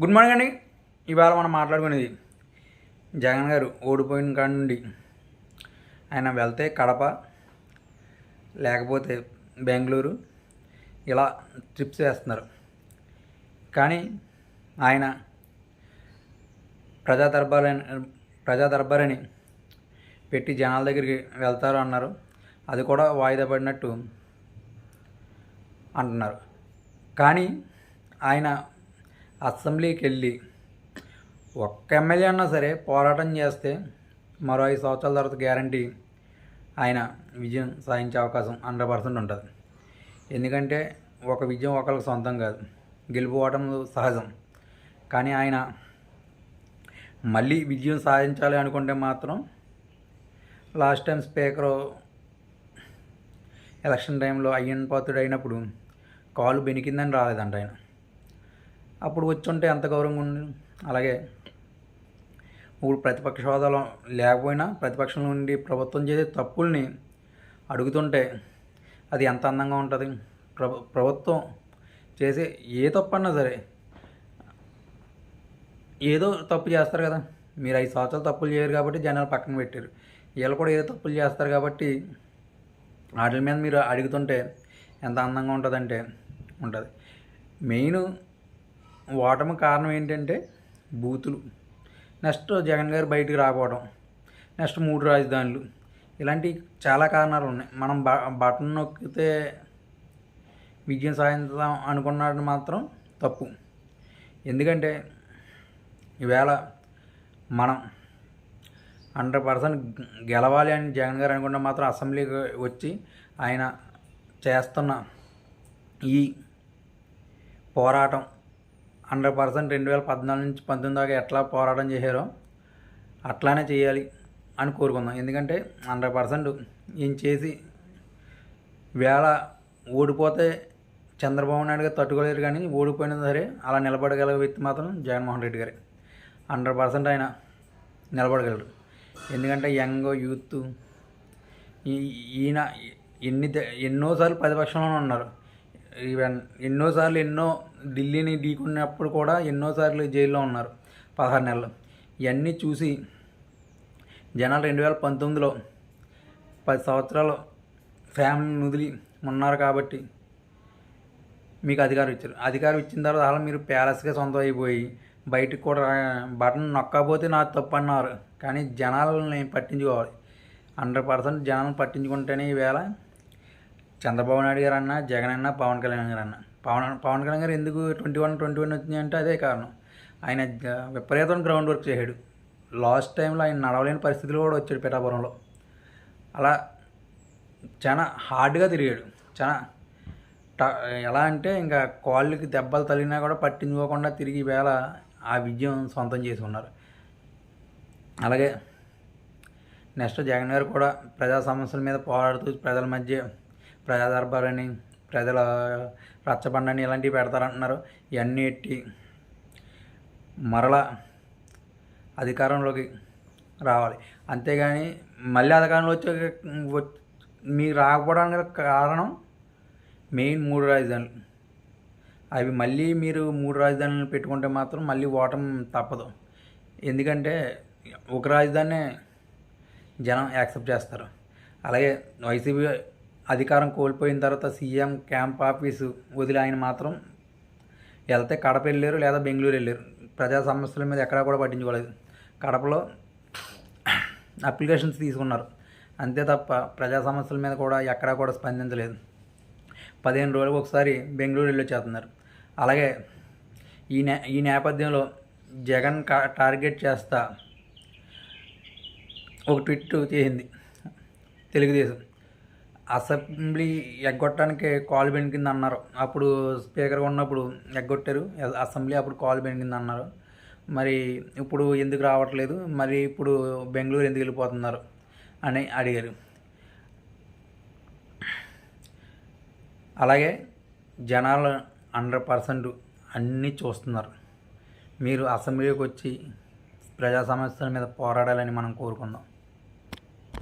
Good morning అండి. ఇవాళ మనం మాట్లాడుకునేది జగన్ గారు ఓడిపోయిన కాడ నుండి. ఆయన వెళ్తే కడప లేకపోతే బెంగళూరు ఇలా ట్రిప్స్ వేస్తున్నారు. కానీ ఆయన ప్రజా దర్బార్ ప్రజా దర్బార్ అని పెట్టి జనాల దగ్గరికి వెళ్తారు అన్నారు. అది కూడా వాయిదా పడినట్టు అంటున్నారు. కానీ ఆయన అసెంబ్లీకి వెళ్ళి ఒక్క ఎమ్మెల్యే అన్నా సరే పోరాటం చేస్తే మరో ఐదు సంవత్సరాల తర్వాత గ్యారంటీ ఆయన విజయం సాధించే అవకాశం హండ్రెడ్ పర్సెంట్ ఉంటుంది. ఎందుకంటే ఒక విజయం ఒకరికి సొంతం కాదు. గెలుపు ఓటములు సహజం. కానీ ఆయన మళ్ళీ విజయం సాధించాలి అనుకుంటే మాత్రం లాస్ట్ టైం స్పీకరు ఎలక్షన్ టైంలో అయ్యన్ పాత్రుడు అయినప్పుడు కాలు బెనికిందని రాలేదంట ఆయన. అప్పుడు వచ్చి ఉంటే ఎంత గౌరవంగా ఉంది అలాగే ఇప్పుడు ప్రతిపక్ష హోదాలో లేకపోయినా ప్రతిపక్షం నుండి ప్రభుత్వం చేసే తప్పుల్ని అడుగుతుంటే అది ఎంత అందంగా ఉంటుంది? ప్రభు ప్రభుత్వం చేసే ఏ తప్పు అన్నా సరే ఏదో తప్పు చేస్తారు కదా. మీరు ఐదు సంవత్సరాలు తప్పులు చేయరు కాబట్టి జనాలు పక్కన పెట్టారు వీళ్ళు కూడా ఏదో తప్పులు చేస్తారు కాబట్టి వాటి మీద మీరు అడుగుతుంటే ఎంత అందంగా ఉంటుందంటే ఉంటుంది. మెయిన్ ఓటమి కారణం ఏంటంటే బూతులు. నెక్స్ట్ జగన్ గారు బయటికి రాకపోవడం. నెక్స్ట్ మూడు రాజధానులు. ఇలాంటి చాలా కారణాలు ఉన్నాయి. మనం బ బటన్ నొక్కితే విజయం సాధించాం అనుకున్నాడు మాత్రం తప్పు. ఎందుకంటే ఈవేళ మనం హండ్రెడ్ పర్సెంట్ గెలవాలి అని జగన్ గారు అనుకుంటే మాత్రం అసెంబ్లీకి వచ్చి ఆయన చేస్తున్న ఈ పోరాటం హండ్రెడ్ పర్సెంట్ రెండు వేల పద్నాలుగు నుంచి పంతొమ్మిది దాకా ఎట్లా పోరాటం చేశారో అట్లానే చేయాలి అని కోరుకుందాం. ఎందుకంటే హండ్రెడ్ పర్సెంట్ ఈయన చేసి వేళ ఓడిపోతే చంద్రబాబు నాయుడు గారు తట్టుకోలేరు కానీ ఓడిపోయినా సరే అలా నిలబడగల వ్యక్తి మాత్రం జగన్మోహన్ రెడ్డి గారే. హండ్రెడ్ పర్సెంట్ ఆయన నిలబడగలరు ఎందుకంటే యంగ్ యూత్ ఈ- ఈయన ఎన్ని ద- ఎన్నోసార్లు ప్రతిపక్షంలోనే ఉన్నారు. ఈవెన్ ఎన్నోసార్లు ఎన్నో ఢిల్లీని ఢీకున్నప్పుడు కూడా ఎన్నోసార్లు జైల్లో ఉన్నారు. పదహారు నెలలు. ఇవన్నీ చూసి జనాలు రెండు వేల పంతొమ్మిదిలో పది సంవత్సరాలు ఫ్యామిలీని వదిలి ఉన్నారు కాబట్టి మీకు అధికారం ఇచ్చారు. అధికారం ఇచ్చిన తర్వాత అలా మీరు ప్యాలెస్గా సొంతం అయిపోయి బయటకు కూడా బటన్ నొక్కకపోతే నాకు తప్పు అన్నారు కానీ జనాలని పట్టించుకోవాలి. హండ్రెడ్ పర్సెంట్ జనాలను పట్టించుకుంటేనే ఈవేళ చంద్రబాబు నాయుడు గారు అన్న జగన్ అన్న పవన్ కళ్యాణ్ గారు అన్న పవన్ పవన్ కళ్యాణ్ గారు ఎందుకు ట్వంటీ వన్ ట్వంటీ వన్ వచ్చింది అంటే అదే కారణం. ఆయన విపరీతం గ్రౌండ్ వర్క్ చేశాడు. లాస్ట్ టైంలో ఆయన నడవలేని పరిస్థితులు కూడా వచ్చాడు పిఠాపురంలో. అలా చాలా హార్డ్గా తిరిగాడు. చాలా ట- ఎలా అంటే ఇంకా కాళ్ళకి దెబ్బలు తగిలినా కూడా పట్టించుకోకుండా తిరిగి వేళ ఆ విజయం సొంతం చేసి ఉన్నారు. అలాగే నెక్స్ట్ జగన్ గారు కూడా ప్రజా సమస్యల మీద పోరాడుతూ ప్రజల మధ్య ప్రజా అని ప్రజల రచ్చబండని ఇలాంటివి పెడతారంటున్నారు. ఇవన్నీ ఎట్టి మరలా అధికారంలోకి రావాలి. అంతేగాని మళ్ళీ అధికారంలో వచ్చే వచ్- రాకపోవడానికి కారణం మెయిన్ మూడు రాజధానులు. అవి మళ్ళీ మీరు మూడు రాజధానులు పెట్టుకుంటే మాత్రం మళ్ళీ ఓటం తప్పదు. ఎందుకంటే ఒక రాజధాని జనం యాక్సెప్ట్ చేస్తారు. అలాగే వైసీపీ అధికారం కోల్పోయిన తర్వాత సీఎం క్యాంప్ ఆఫీసు వదిలి ఆయన మాత్రం వెళ్తే కడప వెళ్ళారు లేదా బెంగళూరు వెళ్ళారు. ప్రజా సమస్యల మీద ఎక్కడా కూడా పట్టించుకోలేదు. కడపలో అప్లికేషన్స్ తీసుకున్నారు. అంతే తప్ప ప్రజా సమస్యల మీద కూడా ఎక్కడా కూడా స్పందించలేదు. పదిహేను రోజులకు ఒకసారి బెంగళూరు వెళ్ళి వచ్చేస్తున్నారు. అలాగే ఈ నే ఈ నేపథ్యంలో జగన్ టార్గెట్ చేస్తా ఒక ట్విట్ చేసింది తెలుగుదేశం. అసెంబ్లీ ఎగ్గొట్టడానికి కాల్ బెనికింది అన్నారు. అప్పుడు స్పీకర్గా ఉన్నప్పుడు ఎగ్గొట్టారు. అసెంబ్లీ అప్పుడు కాల్ బెనికింది అన్నారు. మరి ఇప్పుడు ఎందుకు రావట్లేదు? మరి ఇప్పుడు బెంగళూరు ఎందుకు వెళ్ళిపోతున్నారు? అని అడిగారు. అలాగే జనాలు హండ్రెడ్ పర్సెంట్ అన్నీ చూస్తున్నారు. మీరు అసెంబ్లీకి వచ్చి ప్రజా సమస్యల మీద పోరాడాలని మనం కోరుకుందాం.